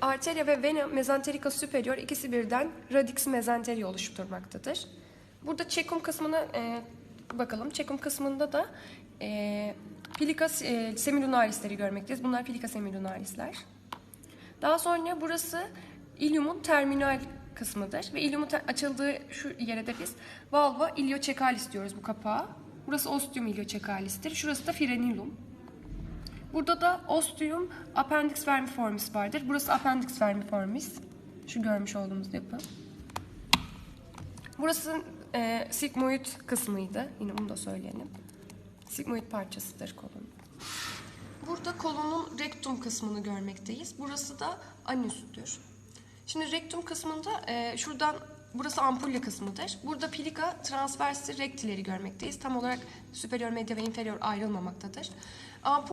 arteria ve vena mesenterica superior ikisi birden radix mesenteria oluşturmaktadır. Burada çekum kısmına e, bakalım. Çekum kısmında da e, plica e, semilunarisleri görmekteyiz. Bunlar plica semilunarisler. Daha sonra burası iliumun terminal kısmıdır ve iliumun açıldığı şu yere de biz valva iliocecalis diyoruz bu kapağı. Burası ostium iliocecalis'tir. Şurası da frenulum. Burada da ostium appendix vermiformis vardır. Burası appendix vermiformis. Şu görmüş olduğumuz yapı. Burası e, sigmoid kısmıydı. Yine bunu da söyleyelim. Sigmoid parçasıdır kolun. Burada kolonun rektum kısmını görmekteyiz. Burası da anüstür. Şimdi rektum kısmında e, şuradan burası ampulle kısmıdır. Burada plica transversi rektileri görmekteyiz. Tam olarak superior medya ve inferior ayrılmamaktadır. Ampul